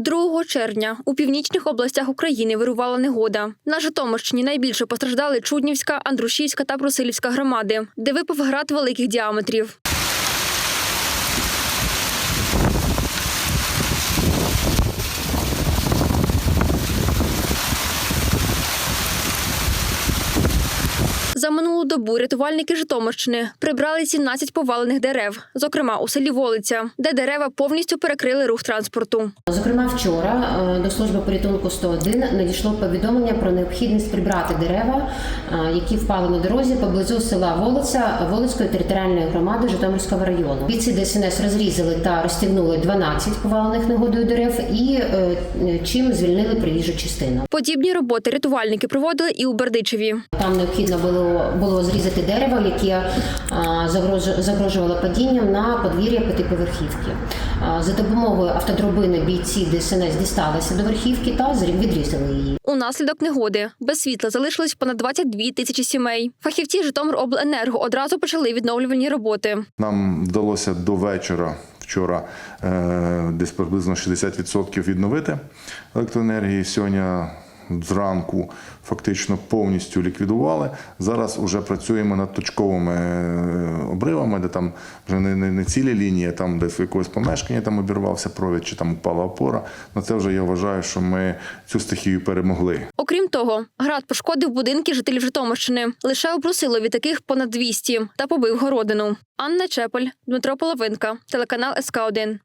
2 червня у північних областях України вирувала негода. На Житомирщині найбільше постраждали Чуднівська, Андрушівська та Брусилівська громади, де випав град великих діаметрів. За минулу добу рятувальники Житомирщини прибрали 17 повалених дерев, зокрема у селі Волиця, де дерева повністю перекрили рух транспорту. Зокрема, вчора е, до служби порятунку 101 надійшло повідомлення про необхідність прибрати дерева, е, які впали на дорозі поблизу села Волиця Волицької територіальної громади Житомирського району. Бійці ДСНС розрізали та розтягнули 12 повалених негодою дерев і е, чим звільнили проїжджу частину. Подібні роботи рятувальники проводили і у Бердичеві. Там необхідно було було зрізати дерево, яке а, загрожувало падінням на подвір'я п'ятиповерхівки. За допомогою автодробини бійці ДСНС дісталися до верхівки та зрі- відрізали її. Унаслідок негоди без світла залишилось понад 22 тисячі сімей. Фахівці Житомиробленерго одразу почали відновлювальні роботи. Нам вдалося до вечора вчора е, десь приблизно 60% відновити електроенергії. Сьогодні зранку фактично повністю ліквідували. Зараз вже працюємо над точковими е, обривами, де там вже не, не, не цілі лінії, там десь якогось помешкання там обірвався провід чи там упала опора. На це вже я вважаю, що ми цю стихію перемогли. Окрім того, град пошкодив будинки жителів Житомирщини. Лише у Брусилові таких понад 200 та побив городину. Анна Чепель, Дмитро Половинка, телеканал СК 1